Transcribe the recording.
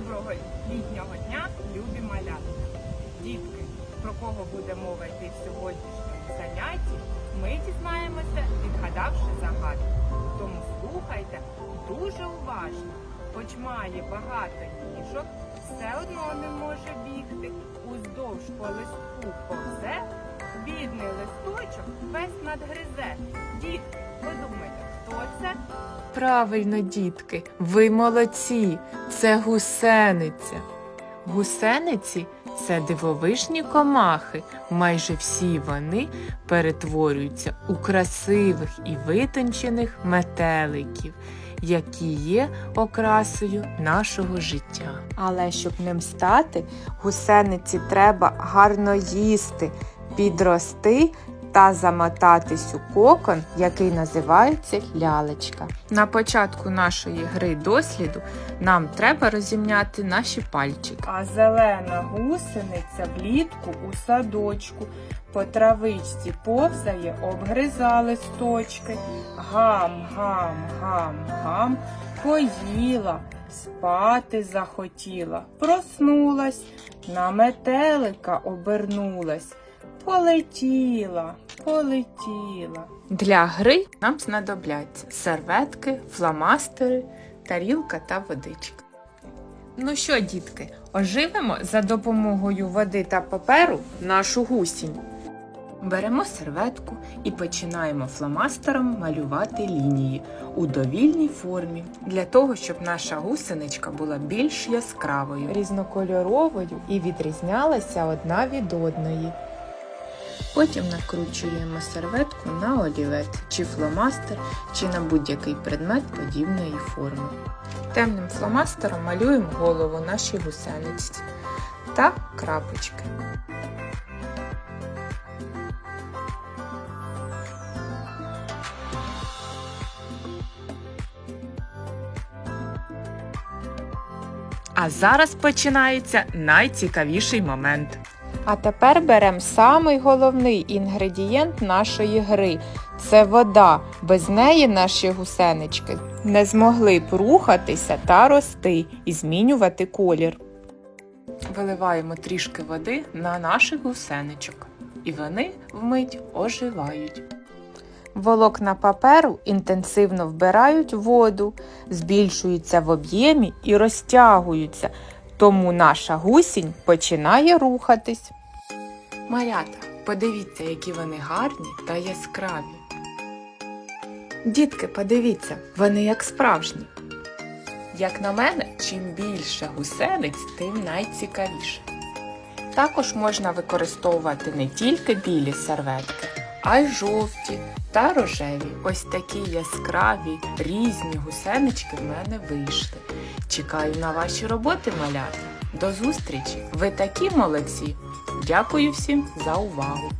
Доброго літнього дня, любі малята! Дітки, про кого буде мова йти в сьогоднішньому занятті, ми дізнаємося, відгадавши загадку. Тому слухайте дуже уважно, хоч має багато ніжок, все одно не може бігти, уздовж по листку повзе, бідний листочок весь надгризе. Дітки, подумайте, хто це? Правильно, дітки, ви молодці, це гусениця. Гусениці це дивовижні комахи. Майже всі вони перетворюються у красивих і витончених метеликів, які є окрасою нашого життя. Але щоб ним стати, гусениці треба гарно їсти, підрости та замотатись у кокон, який називається лялечка. На початку нашої гри досліду нам треба розімняти наші пальчики. А зелена гусениця влітку у садочку по травичці повзає, обгриза листочки. Гам, гам, гам, гам, поїла, спати захотіла, проснулась, на метелика обернулась, полетіла, полетіла. Для гри нам знадобляться серветки, фломастери, тарілка та водичка. Ну що, дітки, оживимо за допомогою води та паперу нашу гусінь. Беремо серветку і починаємо фломастером малювати лінії у довільній формі для того, щоб наша гусеничка була більш яскравою, різнокольоровою і відрізнялася одна від одної. Потім накручуємо серветку на олівець чи фломастер, чи на будь-який предмет подібної форми. Темним фломастером малюємо голову нашій гусениці та крапочки. А зараз починається найцікавіший момент. А тепер беремо самий головний інгредієнт нашої гри це вода. Без неї наші гусенички не змогли б рухатися та рости і змінювати колір. Виливаємо трішки води на наших гусеничок, і вони вмить оживають. Волокна паперу інтенсивно вбирають воду, збільшуються в об'ємі і розтягуються, тому наша гусінь починає рухатись. Марята, подивіться, які вони гарні та яскраві. Дітки, подивіться, вони як справжні. Як на мене, чим більше гусениць, тим найцікавіше. Також можна використовувати не тільки білі серветки, а й жовті та рожеві. Ось такі яскраві різні гусенички в мене вийшли. Чекаю на ваші роботи, малята. До зустрічі! Ви такі молодці! Дякую всім за увагу!